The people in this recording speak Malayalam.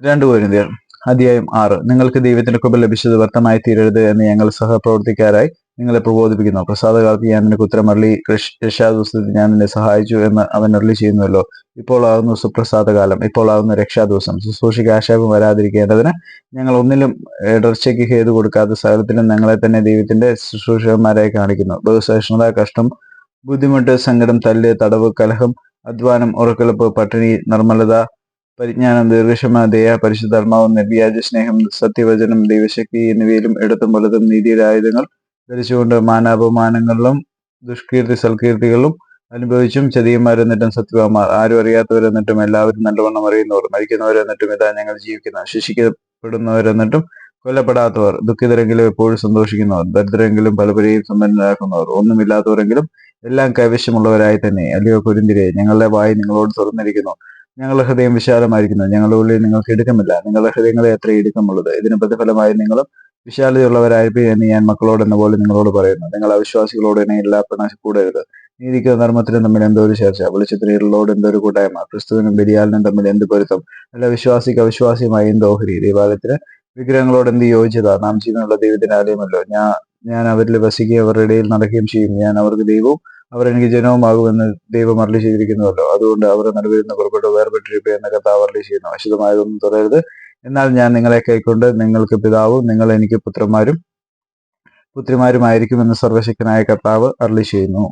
രണ്ടു കോരിന്ത്യർ അധ്യായം ആറ്. നിങ്ങൾക്ക് ദൈവത്തിന്റെ കൃപ ലഭിച്ചത് വ്യക്തമായി തീരരുത് എന്ന് ഞങ്ങൾ സഹപ്രവർത്തിക്കാരായി നിങ്ങളെ പ്രബോധിപ്പിക്കുന്നു. പ്രസാദകാലത്ത് ഞാൻ നിനക്ക് ഉത്തരമരളി രക്ഷാദിവസത്തിൽ ഞാൻ നിന്നെ സഹായിച്ചു എന്ന് അവൻ അരളി ചെയ്യുന്നുവല്ലോ. ഇപ്പോൾ ആകുന്നു സുപ്രസാദകാലം ഇപ്പോൾ ആകുന്നു രക്ഷാദിവസം. ശുശ്രൂഷയ്ക്ക് ആശാപം വരാതിരിക്കേണ്ടതിന് ഞങ്ങൾ ഒന്നിലും ഇടർച്ചയ്ക്ക് ഹേതു കൊടുക്കാത്ത സകലത്തിലും ഞങ്ങളെ തന്നെ ദൈവത്തിന്റെ ശുശ്രൂഷകന്മാരായി കാണിക്കുന്നു. ബഹുസഹിഷ്ണുത കഷ്ടം ബുദ്ധിമുട്ട് സങ്കടം തല്ല് തടവ് കലഹം അധ്വാനം ഉറക്കലപ്പ് പട്ടിണി നിർമ്മലത പരിജ്ഞാനം ദീർഘക്ഷമ ദയ പരിശുദ്ധാത്മാവും നിർവ്യാജ സ്നേഹം സത്യവചനം ദൈവശക്തി എന്നിവയിലും ഇടത്തും വലതും നീതിയുടെ ആയുധങ്ങൾ ധരിച്ചുകൊണ്ട് മാനാപമാനങ്ങളിലും ദുഷ്കീർത്തി സൽകീർത്തികളും അനുഭവിച്ചും ചതിയന്മാരെന്നിട്ടും സത്യവാന്മാർ ആരും അറിയാത്തവരെന്നിട്ടും എല്ലാവരും നല്ലവണ്ണം അറിയുന്നവർ മരിക്കുന്നവരെന്നിട്ടും ഇതാ ഞങ്ങൾ ജീവിക്കുന്ന ശിക്ഷിക്കപ്പെടുന്നവരെന്നിട്ടും കൊല്ലപ്പെടാത്തവർ ദുഃഖിതരെങ്കിലും എപ്പോഴും സന്തോഷിക്കുന്നവർ ദരിദ്രരെങ്കിലും പലപരെയും സമ്പന്നരാക്കുന്നവർ ഒന്നുമില്ലാത്തവരെങ്കിലും എല്ലാം കൈവശമുള്ളവരായി തന്നെ. അല്ലയോ കുരുന്തിരെ ഞങ്ങളുടെ വായി നിങ്ങളോട് തുറന്നിരിക്കുന്നു. ഞങ്ങളുടെ ഹൃദയം വിശാലമായിരിക്കുന്നത് ഞങ്ങളുടെ ഉള്ളിൽ നിങ്ങൾക്ക് ഇടുക്കമില്ല. നിങ്ങളുടെ ഹൃദയങ്ങളെ എത്ര ഇടുക്കമുള്ളത്. ഇതിന് പ്രതിഫലമായി നിങ്ങളും വിശാലതയുള്ളവരായിരിക്കും എന്ന് ഞാൻ മക്കളോട് എന്ന പോലെ നിങ്ങളോട് പറയുന്നു. നിങ്ങൾ അവിശ്വാസികളോട് എന്നെ എല്ലാ പ്രണാശ കൂടരുത് നീതിക്കും ധർമ്മത്തിനും തമ്മിൽ എന്തോ ഒരു ചർച്ച? വെളിച്ചത്തിന് ഇരുളോട് എന്തോ ഒരു കൂട്ടായ്മ? ക്രിസ്തുവിനും ബലിയാലിനും തമ്മിൽ എന്ത് പൊരുത്തം? അല്ല വിശ്വാസിക്ക് അവിശ്വാസിയുമായി എന്ത് ഓഹരി? ദൈവാലയത്തിന് വിഗ്രഹങ്ങളോട് എന്ത് യോജിച്ചത നാം ജീവനുള്ള ദൈവത്തിന്റെ ആലയമല്ലോ. ഞാൻ ഞാൻ അവരിൽ വസിക്കുകയും അവരുടെ ഇടയിൽ നടക്കുകയും ചെയ്യും. ഞാൻ അവർക്ക് ദൈവവും അവർ എനിക്ക് ജനവുമാകുമെന്ന് ദൈവം അരളി ചെയ്തിരിക്കുന്നുവല്ലോ. അതുകൊണ്ട് അവർ നടുവിൽ പുറപ്പെട്ട് വേർപെട്ടിരിക്കുക എന്ന കഥാവ് അരളി ചെയ്യുന്നു. അശുദ്ധമായതൊന്നും തുടരരുത് എന്നാൽ ഞാൻ നിങ്ങളെ കൈക്കൊണ്ട് നിങ്ങൾക്ക് പിതാവും നിങ്ങൾ എനിക്ക് പുത്രന്മാരും പുത്രിമാരുമായിരിക്കുമെന്ന് സർവശക്തനായ കർത്താവ് അരളി ചെയ്യുന്നു.